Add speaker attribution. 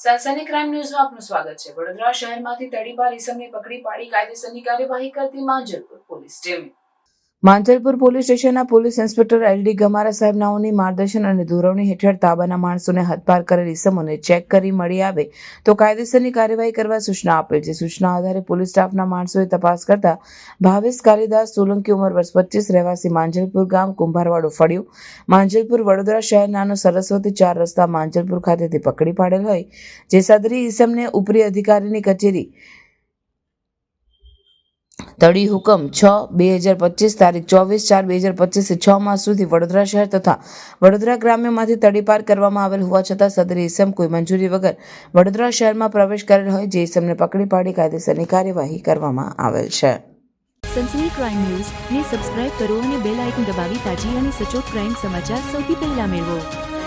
Speaker 1: સનસની crime ન્યૂઝમાં આપનું સ્વાગત છે. વડોદરા શહેરમાંથી તડીપાર ઈસમની પકડી પાડી કાયદેસરની કાર્યવાહી કરતી Manjalpur police team. Manjalpur police સ્ટેશનના પોલીસ ઇન્સ્પેક્ટર એલડી ગમારા સાહેબ માર્ગદર્શન અને દોરવણી હેઠળ તાબાના માણસોને હદપાર કરેલ ઇસમોને ચેક કરી મળી આવે તો કાયદેસરની કાર્યવાહી કરવા સૂચના આપેલ છે. સૂચના આધારે પોલીસ સ્ટાફના માણસોએ તપાસ કરતા ભાવેશ કાલિદાસ સોલંકી ઉંમર વર્ષ પચીસ, રહેવાસી માંજલપુર ગામ કુંભારવાડો ફળ્યું. માંજલપુર વડોદરા શહેરનાનો સરસ્વતી ચાર રસ્તા માંજલપુર ખાતેથી પકડી પાડેલ હોય. જે સદરી ઈસમને ઉપરી અધિકારીની કચેરી તડી હુકમ છ, બે હજાર પચીસ તારીખ ચોવીસ ચાર, બે હજાર પચીસથી છ માસ સુધી વડોદરા શહેર તથા વડોદરા ગ્રામ્યમાંથી તડીપાર કરવામાં આવેલ હોવા છતાં સદરી ઇસમ કોઈ મંજૂરી વગર વડોદરા શહેરમાં પ્રવેશ કરેલ હોય જે ઇસમને પકડી પાડી કાયદેસરની કાર્યવાહી કરવામાં આવેલ છે.
Speaker 2: સનસની ક્રાઇમ ન્યૂઝ ને સબસ્ક્રાઇબ કરો અને બેલ આઇકન દબાવી તાજી અને સચોટ ક્રાઇમ સમાચાર સૌથી પહેલા મેળવો.